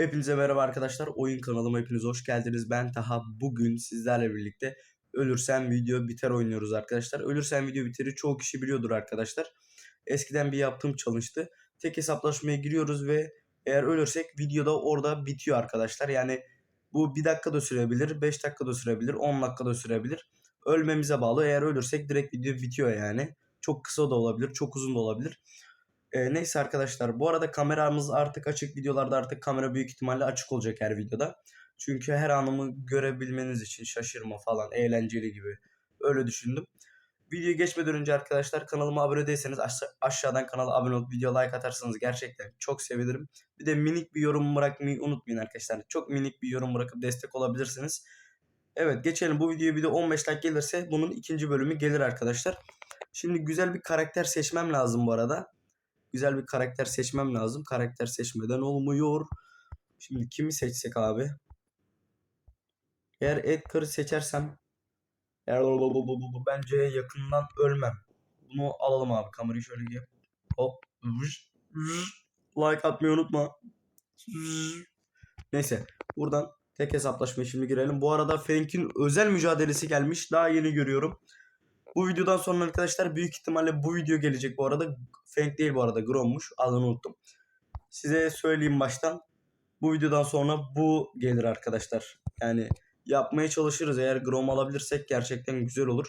Hepinize merhaba arkadaşlar. Oyun kanalıma hepiniz hoş geldiniz. Ben Taha. Bugün sizlerle birlikte Ölürsen Video Biter oynuyoruz arkadaşlar. Ölürsen Video Biter'i çoğu kişi biliyordur arkadaşlar. Eskiden bir yaptığım challenge'tı. Tek hesaplaşmaya giriyoruz ve eğer ölürsek videoda orada bitiyor arkadaşlar. Yani bu 1 dakika da sürebilir, 5 dakika da sürebilir, 10 dakika da sürebilir. Ölmemize bağlı. Eğer ölürsek direkt video bitiyor yani. Çok kısa da olabilir, çok uzun da olabilir. Ee, neyse arkadaşlar bu arada kameramız artık açık videolarda artık kamera büyük ihtimalle açık olacak her videoda. Çünkü her anımı görebilmeniz için şaşırma falan eğlenceli gibi öyle düşündüm. Videoya geçmeden önce arkadaşlar kanalıma abone değilseniz aşa- aşağıdan kanala abone olup video like atarsanız gerçekten çok sevinirim. Bir de minik bir yorum bırakmayı unutmayın arkadaşlar. Çok minik bir yorum bırakıp destek olabilirsiniz. Evet geçelim bu videoya bir de 15 like gelirse bunun ikinci bölümü gelir arkadaşlar. Şimdi güzel bir karakter seçmem lazım bu arada güzel bir karakter seçmem lazım. Karakter seçmeden olmuyor. Şimdi kimi seçsek abi? Eğer Edgar'ı seçersem eğer bence yakından ölmem. Bunu alalım abi. Kamerayı şöyle yap. Hop. Like atmayı unutma. Neyse. Buradan tek hesaplaşmaya şimdi girelim. Bu arada Frank'in özel mücadelesi gelmiş. Daha yeni görüyorum. Bu videodan sonra arkadaşlar büyük ihtimalle bu video gelecek bu arada. Frank değil bu arada Grom'muş. Adını unuttum. Size söyleyeyim baştan. Bu videodan sonra bu gelir arkadaşlar. Yani yapmaya çalışırız. Eğer Grom alabilirsek gerçekten güzel olur.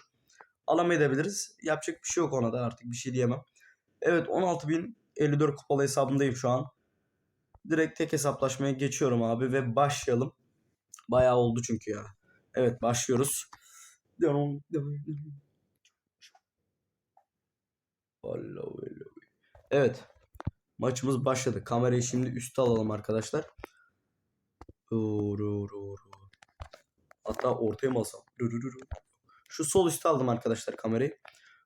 Alamayabiliriz. Yapacak bir şey yok ona da artık bir şey diyemem. Evet 16.054 kupalı hesabındayım şu an. Direkt tek hesaplaşmaya geçiyorum abi ve başlayalım. Bayağı oldu çünkü ya. Evet başlıyoruz. Allah Allah. Evet. Maçımız başladı. Kamerayı şimdi üste alalım arkadaşlar. Hatta ortaya mı alsam? Şu sol üste aldım arkadaşlar kamerayı.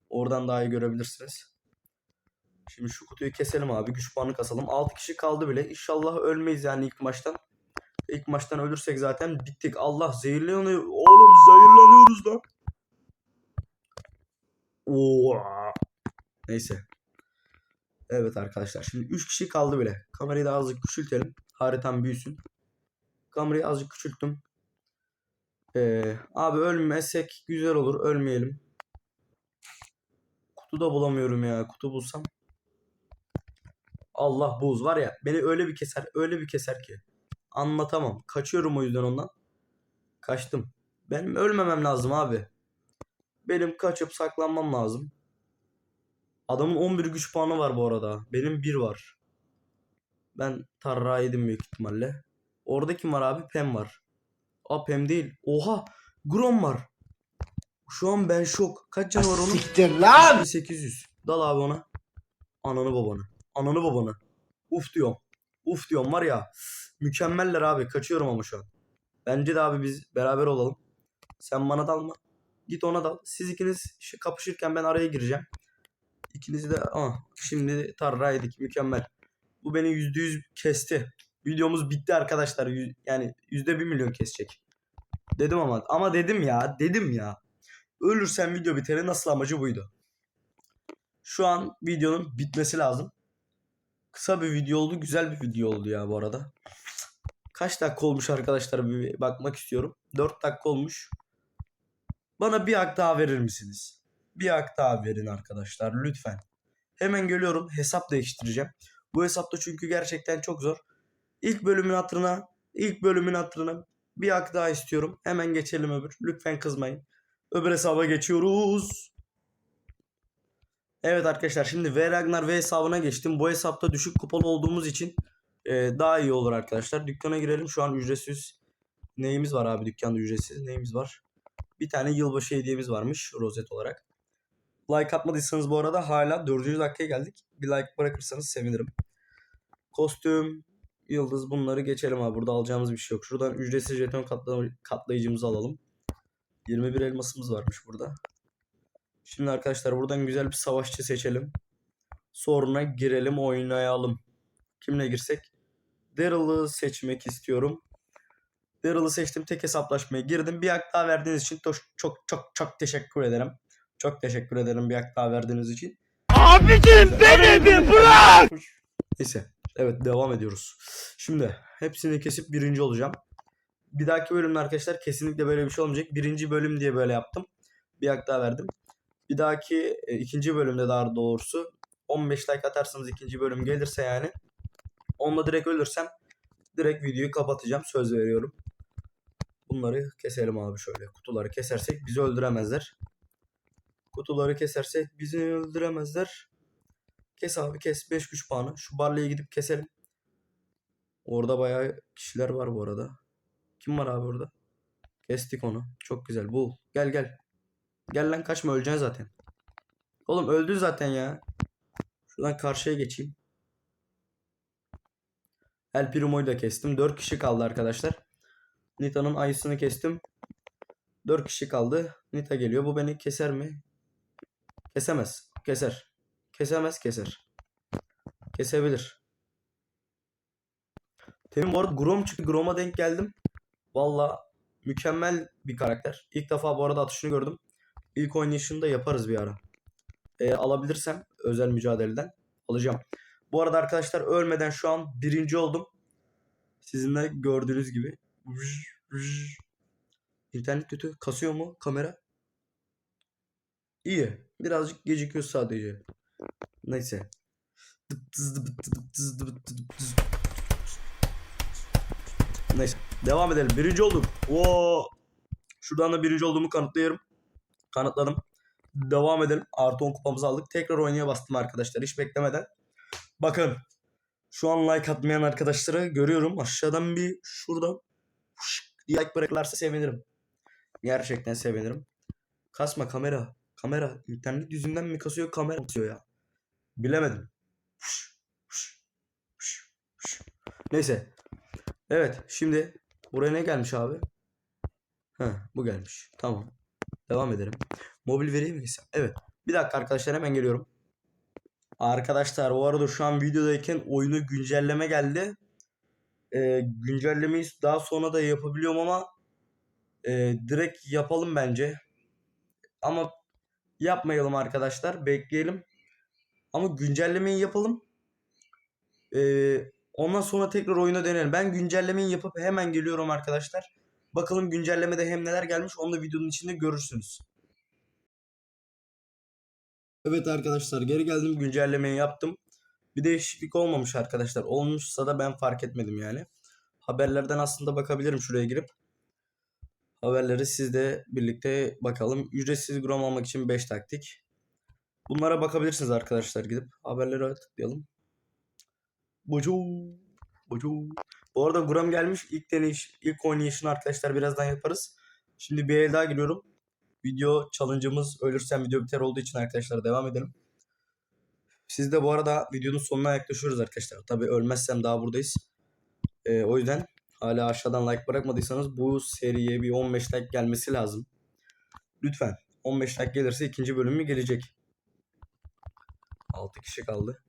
Oradan daha iyi görebilirsiniz. Şimdi şu kutuyu keselim abi. Güç puanı kasalım. 6 kişi kaldı bile. İnşallah ölmeyiz yani ilk maçtan. İlk maçtan ölürsek zaten bittik. Allah zehirleniyor. Oğlum zehirleniyoruz lan. Oo. Neyse. Evet arkadaşlar. Şimdi 3 kişi kaldı bile. Kamerayı da azıcık küçültelim. Haritam büyüsün. Kamerayı azıcık küçülttüm. Ee, abi ölmesek güzel olur. Ölmeyelim. Kutu da bulamıyorum ya. Kutu bulsam. Allah buz var ya. Beni öyle bir keser. Öyle bir keser ki. Anlatamam. Kaçıyorum o yüzden ondan. Kaçtım. Benim ölmemem lazım abi. Benim kaçıp saklanmam lazım. Adamın 11 güç puanı var bu arada. Benim 1 var. Ben tarra yedim büyük ihtimalle. Orada kim var abi? Pem var. Aa Pem değil. Oha! Grom var. Şu an ben şok. Kaç canı var onun? Siktir lan! 800. Dal abi ona. Ananı babanı. Ananı babanı. Uf diyorum. Uf diyorum var ya. Mükemmeller abi. Kaçıyorum ama şu an. Bence de abi biz beraber olalım. Sen bana dalma. Git ona dal. Siz ikiniz kapışırken ben araya gireceğim. İkinizi de ah, şimdi tarra yedik. Mükemmel. Bu beni yüzde yüz kesti. Videomuz bitti arkadaşlar. Yani yüzde bir milyon kesecek. Dedim ama. Ama dedim ya. Dedim ya. Ölürsen video biteri nasıl amacı buydu. Şu an videonun bitmesi lazım. Kısa bir video oldu. Güzel bir video oldu ya bu arada. Kaç dakika olmuş arkadaşlar bir bakmak istiyorum. 4 dakika olmuş. Bana bir hak daha verir misiniz? Bir daha verin arkadaşlar lütfen. Hemen geliyorum hesap değiştireceğim. Bu hesapta çünkü gerçekten çok zor. İlk bölümün hatırına, ilk bölümün hatırına bir hak daha istiyorum. Hemen geçelim öbür. Lütfen kızmayın. Öbür hesaba geçiyoruz. Evet arkadaşlar şimdi V Ragnar V hesabına geçtim. Bu hesapta düşük kupalı olduğumuz için e, daha iyi olur arkadaşlar. Dükkana girelim. Şu an ücretsiz neyimiz var abi dükkanda ücretsiz neyimiz var? Bir tane yılbaşı hediyemiz varmış rozet olarak. Like atmadıysanız bu arada hala 4. dakikaya geldik. Bir like bırakırsanız sevinirim. Kostüm, yıldız bunları geçelim abi. Burada alacağımız bir şey yok. Şuradan ücretsiz jeton katla- katlayıcımızı alalım. 21 elmasımız varmış burada. Şimdi arkadaşlar buradan güzel bir savaşçı seçelim. Sonra girelim oynayalım. Kimle girsek? Daryl'ı seçmek istiyorum. Daryl'ı seçtim. Tek hesaplaşmaya girdim. Bir hak daha verdiğiniz için çok çok çok teşekkür ederim. Çok teşekkür ederim bir hak daha verdiğiniz için. Abicim beni bir bırak! Neyse. Evet devam ediyoruz. Şimdi hepsini kesip birinci olacağım. Bir dahaki bölümde arkadaşlar kesinlikle böyle bir şey olmayacak. Birinci bölüm diye böyle yaptım. Bir hak daha verdim. Bir dahaki e, ikinci bölümde daha doğrusu 15 like atarsanız ikinci bölüm gelirse yani onunla direkt ölürsem direkt videoyu kapatacağım. Söz veriyorum. Bunları keselim abi şöyle. Kutuları kesersek bizi öldüremezler. Kutuları kesersek bizi öldüremezler. Kes abi kes 5 güç puanı. Şu Barley'e gidip keselim. Orada bayağı kişiler var bu arada. Kim var abi orada? Kestik onu. Çok güzel. Bul. Gel gel. Gel lan kaçma öleceksin zaten. Oğlum öldü zaten ya. Şuradan karşıya geçeyim. El Primo'yu da kestim. 4 kişi kaldı arkadaşlar. Nita'nın ayısını kestim. 4 kişi kaldı. Nita geliyor. Bu beni keser mi? Kesemez. Keser. Kesemez keser. Kesebilir. Temin bu arada Grom çıktı. Grom'a denk geldim. Valla mükemmel bir karakter. İlk defa bu arada atışını gördüm. İlk oynayışında yaparız bir ara. Eğer alabilirsem özel mücadeleden alacağım. Bu arada arkadaşlar ölmeden şu an birinci oldum. Sizin de gördüğünüz gibi. İnternet kötü. Kasıyor mu kamera? İyi. Birazcık gecikiyor sadece. Neyse. Neyse. Devam edelim. Birinci olduk. Oo. Şuradan da birinci olduğumu kanıtlıyorum. Kanıtladım. Devam edelim. Artı 10 kupamızı aldık. Tekrar oynaya bastım arkadaşlar. Hiç beklemeden. Bakın. Şu an like atmayan arkadaşları görüyorum. Aşağıdan bir şuradan like bırakırlarsa sevinirim. Gerçekten sevinirim. Kasma kamera. Kamera. internet yüzünden mi kasıyor kamera mı kasıyor ya? Bilemedim. Neyse. Evet şimdi buraya ne gelmiş abi? Heh, bu gelmiş. Tamam. Devam edelim. Mobil vereyim mi? Evet. Bir dakika arkadaşlar hemen geliyorum. Arkadaşlar bu arada şu an videodayken oyunu güncelleme geldi. Ee, güncellemeyi daha sonra da yapabiliyorum ama e, direkt yapalım bence. Ama yapmayalım arkadaşlar. Bekleyelim. Ama güncellemeyi yapalım. Ee, ondan sonra tekrar oyuna dönelim. Ben güncellemeyi yapıp hemen geliyorum arkadaşlar. Bakalım güncellemede hem neler gelmiş onu da videonun içinde görürsünüz. Evet arkadaşlar geri geldim güncellemeyi yaptım. Bir değişiklik olmamış arkadaşlar. Olmuşsa da ben fark etmedim yani. Haberlerden aslında bakabilirim şuraya girip. Haberleri sizle birlikte bakalım. Ücretsiz gram almak için 5 taktik. Bunlara bakabilirsiniz arkadaşlar gidip. Haberlere tıklayalım. Bucu. Bucu. Bu arada gram gelmiş. İlk deneyiş, ilk oynayışını arkadaşlar birazdan yaparız. Şimdi bir el daha giriyorum. Video challenge'ımız ölürsem video biter olduğu için arkadaşlar devam edelim. Siz de bu arada videonun sonuna yaklaşıyoruz arkadaşlar. Tabi ölmezsem daha buradayız. Ee, o yüzden hala aşağıdan like bırakmadıysanız bu seriye bir 15 like gelmesi lazım. Lütfen 15 like gelirse ikinci bölümü gelecek. 6 kişi kaldı.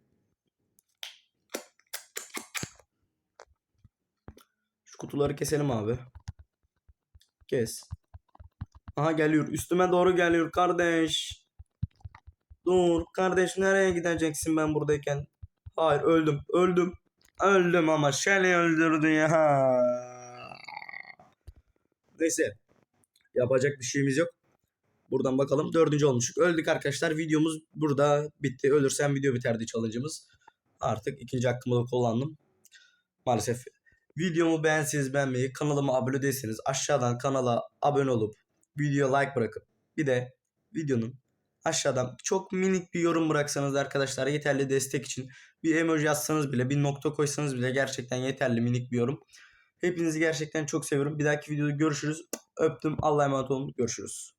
Şu kutuları keselim abi. Kes. Aha geliyor. Üstüme doğru geliyor kardeş. Dur kardeş nereye gideceksin ben buradayken? Hayır öldüm. Öldüm. Öldüm ama Shelly öldürdü ya. Neyse. Yapacak bir şeyimiz yok. Buradan bakalım. Dördüncü olmuşuk. Öldük arkadaşlar. Videomuz burada bitti. Ölürsem video biterdi challenge'ımız. Artık ikinci hakkımı da kullandım. Maalesef. Videomu beğenseniz beğenmeyi, kanalıma abone değilseniz aşağıdan kanala abone olup video like bırakıp bir de videonun aşağıdan çok minik bir yorum bıraksanız arkadaşlar yeterli destek için bir emoji yazsanız bile bir nokta koysanız bile gerçekten yeterli minik bir yorum. Hepinizi gerçekten çok seviyorum. Bir dahaki videoda görüşürüz. Öptüm. Allah'a emanet olun. Görüşürüz.